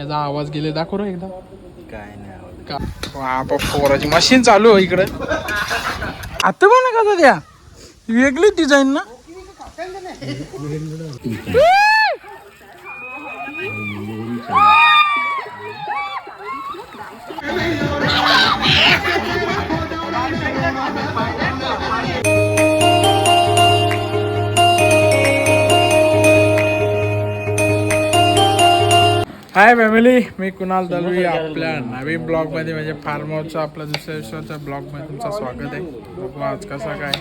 याचा आवाज गेले दाखव रे एकदा. काय नाही आवडत. का? बापा पोराची मशीन चालू आहे इकडे. आता पण ना का द्या वेगळी डिझाईन ना? हाय फॅमिली मी कुणाल दलवी आपल्या नवीन ब्लॉगमध्ये म्हणजे फार्म हाऊसचा आपल्या दुसऱ्या दिवसाच्या ब्लॉगमध्ये तुमचं स्वागत आहे. बघू आज कसा काय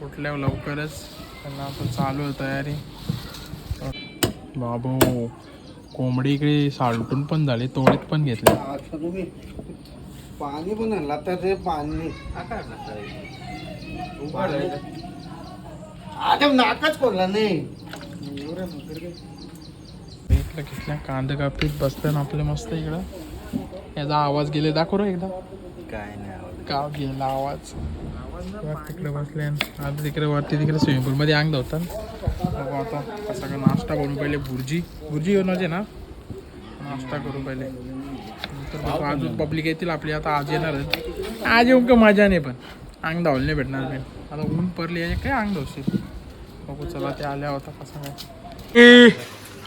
कुठल्या लवकरच. त्यांना आपण चालू आहे तयारी. बाबू कोंबडी इकडे सालटून पण झाली तोडीत पण घेतले. आता तुम्ही पाणी पण आणला तर ते पाणी. आता नाकच खोलला नाही. इथलं घेतल्या कांदे कापीत बसतं आपले मस्त इकडं. याचा आवाज गेले दाखव रे एकदा. काय नाही गाव गेला आवाज. तिकडे बसले आता तिकडे वरती तिकडे स्विमिंग पूल मध्ये अंग धावतात बघू आता कसा का नाश्ता करून पहिले भुर्जी. भुर्जी येऊन ना? नाश्ता करू पहिले. बघू अजून पब्लिक येतील आपली आता आज येणार आज येऊन का मजा नाही पण. अंग धावलं नाही भेटणार नाही आता ऊन पडली आहे काय अंग धावशील बघू चला ते आल्या होता कसं काय.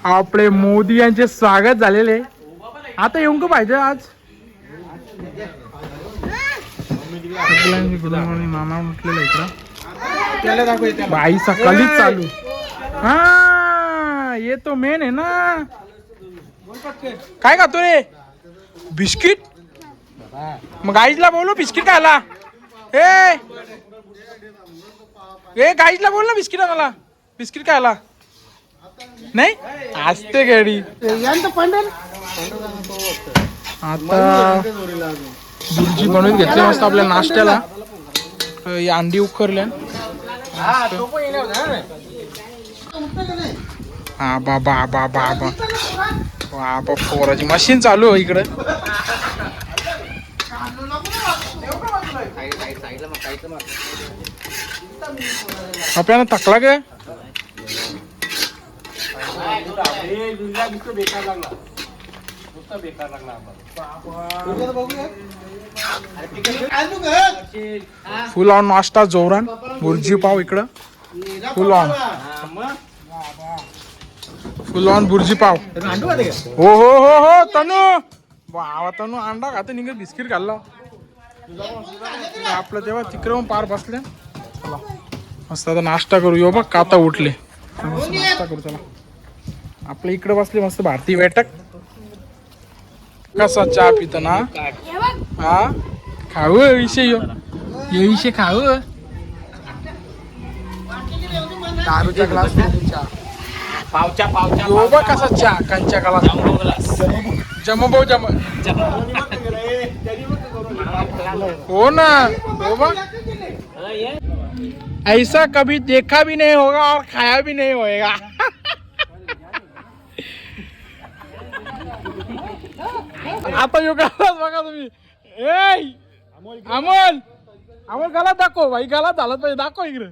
आपले मोदी यांचे स्वागत झालेले. आता येऊन का पाहिजे आज? गुड मॉर्निंग मामा म्हटलेलं इकडं. बाई सकाळीच चालू. हा ये तो मेन आहे ना. काय खातो रे? बिस्किट? मग गाईजला बोलू बिस्किट खायला. ए! ए गाईजला बोल ना बिस्किट आणायला बिस्किट खायला. नाही? असते गाडी आता बुर्जी बनवून घेतली मस्त आपल्या नाश्त्याला. अंडी उकरल्या हा बा बा बा बा बा बाबा. पोराची मशीन चालू आहे इकडे. आपल्याला थकला काय फुल ऑन नाश्ता जोरान. बुर्जी पाव इकडं. Full on full on bhurji pav. हो हो हो हो तनू. बाबा तनू अंडा खाते निघत बिस्किट खाल्ला. आपलं तेव्हा तिकडे पार बसले. चला. मस्त आता नाश्ता करू. यो बघ का आता उठले. नाश्ता करू चला. आपल्या इकडे बसले मस्त भारतीय बैठक. कसा चहा पितो ना? हा? खाऊ विषय यो. यो विषय खाऊ दारूचा ग्लास पावच्या पावच्या यो बघ कसा चहा कंच्या ग्लास. जमबो जम हो ना हो ऐसा कभी देखा भी नहीं होगा और खाया भी नहीं होएगा. आता यो गालाच बघा तुम्ही. ए अमोल! अमोल गालात दाखव. भाई गालात झालाच पाहिजे दाखव इकडे.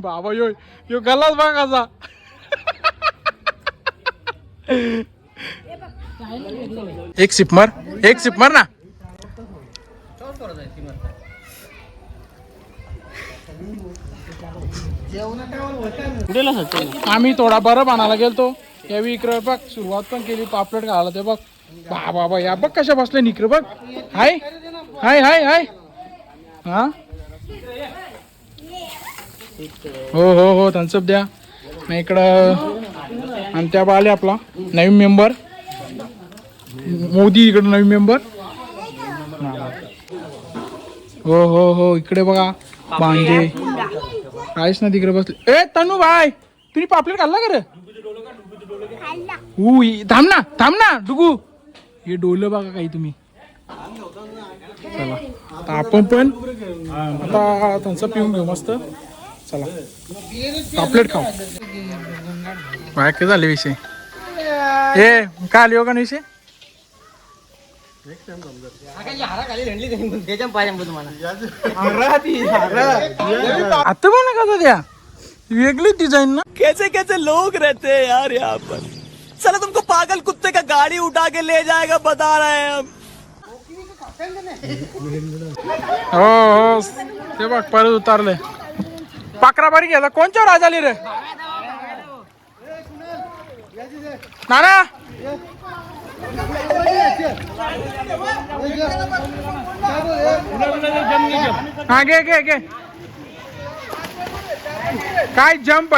बाबा यो यो गालाच बघा एक सिप मार. एक सिप मार ना. आम्ही थोडा बरं बनायला गेलतो. यावेळी इकडे बघ सुरुवात पण केली पापलेट घाला ते बघ. बा बाबा या बघ कशा बसले इकडे बघ. हाय. हाय हाय हाय. हा? हो हो हो थम्सअप द्या. मग इकडं आणि त्या आले आपला नवीन मेंबर मोदी इकडं नवीन मेंबर हो हो हो इकडे बघा. बांजे काहीच ना तिकडे बसले. ए तनू भाई तुम्ही पापलेट खाल्ला का रे? थांब ना थांब ना डुगू हे डोलं बघा काही तुम्ही. चला. आता आपण पण आता त्यांचं पिऊन घेऊ मस्त. चला. पापलेट खाऊ. बाय काय झाले विषय? हे काय आली हो का विषय? आता पण का द्या वेगळी डिझाईन ना? कैसे कैसे लोग रहते हैं यार यहाँ पर। चला तुमको पागल कुत्ते गाड़ी उठा के ले जाएगा, बता रहे हैं हम। हो हो ते बघ परत उतारले. पाकरा बारी घ्यायला कोणच्या राज आली रे? नाना? हा, घे घे घे. काय जम्प?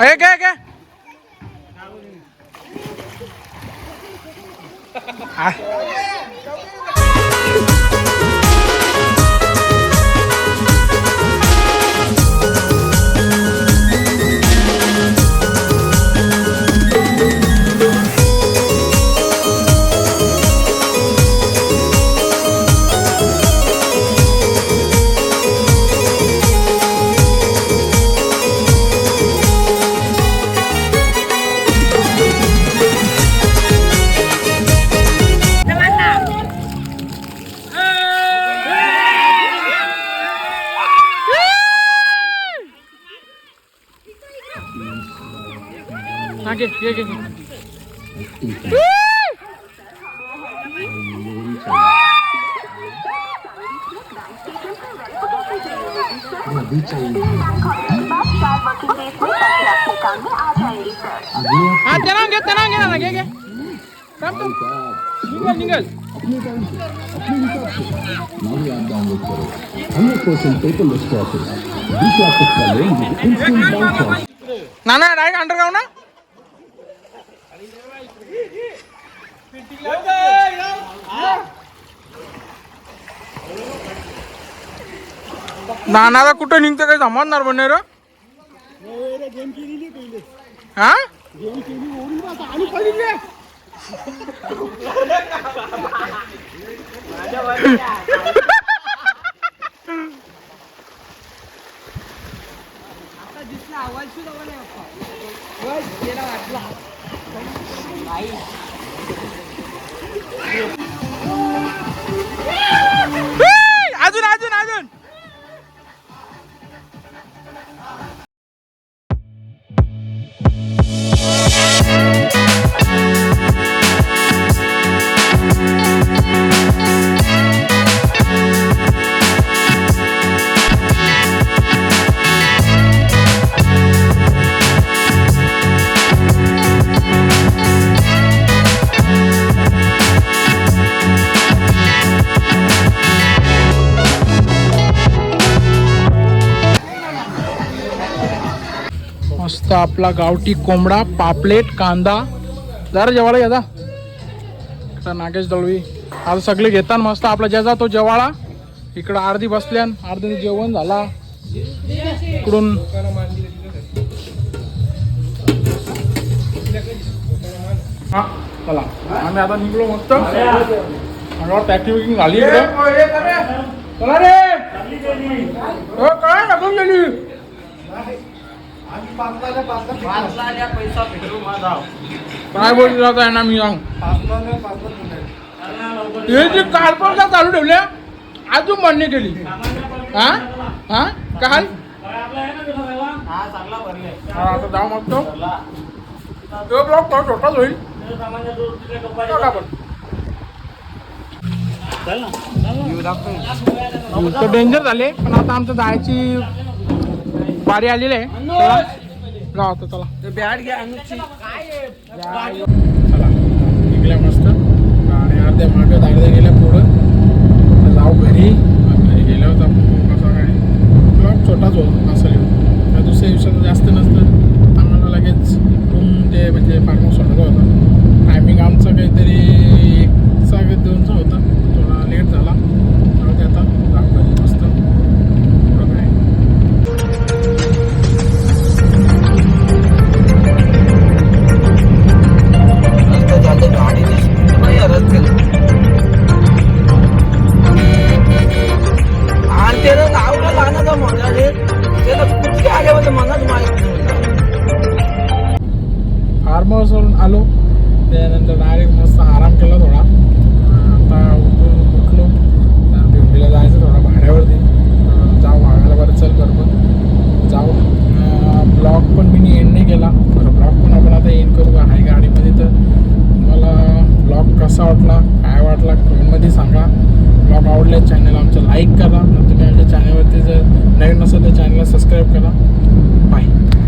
हे, घे घे. Hả. हा घे घे घे घे. हा ते नाव घे ते नाव घे ना घे घे थांब थांब. निघल निघल Now the app download करो 100% paperless process. दूसरा पुस्तक लेंगे instant bank transfer. ना ना डायरेक्ट अंडरग्राउंड ना नानाला कुठं निघतं काही समजणार म्हणे नाही रे? हा? अजून मस्त आपला गावठी कोंबडा पापलेट कांदा. जरा जेवायला घ्या जा. आता नागेश दळवी. आता सगळे घेतात मस्त आपला ज्याचा तो जेवाळा. इकडं अर्धी बसल्यान अर्धी जेवण झाला. इकडून हा चला. आम्ही आता निघलो मस्त. पॅकिंग विकिंग झाली चला रे. काय बोलतो आता यांना मी सांग हे जे कारपरला चालू ठेवल्या अजून मान्य केली. हा? हा? हा, आता जाऊ मग तो. तो ब्लॉक तो छोटाच होईल. डेंजर झाले पण आता आमचं जायची बारी आलेली आहे. चला. चला. बैठ गया अनुची चला. निघल्या मस्त. आणि अर्ध्या गेल्या पुढं. जाऊ घरी. घरी ब्लॉग छोटाच होतो असं लिहून त्या दुसऱ्या दिवसाचं जास्त नसतं. आम्हाला लगेच रूम ते म्हणजे फार्म हाऊस सोडायचा होता. टायमिंग आमचं काहीतरी एकचा का दोनचा होता. थोडा लेट झाला.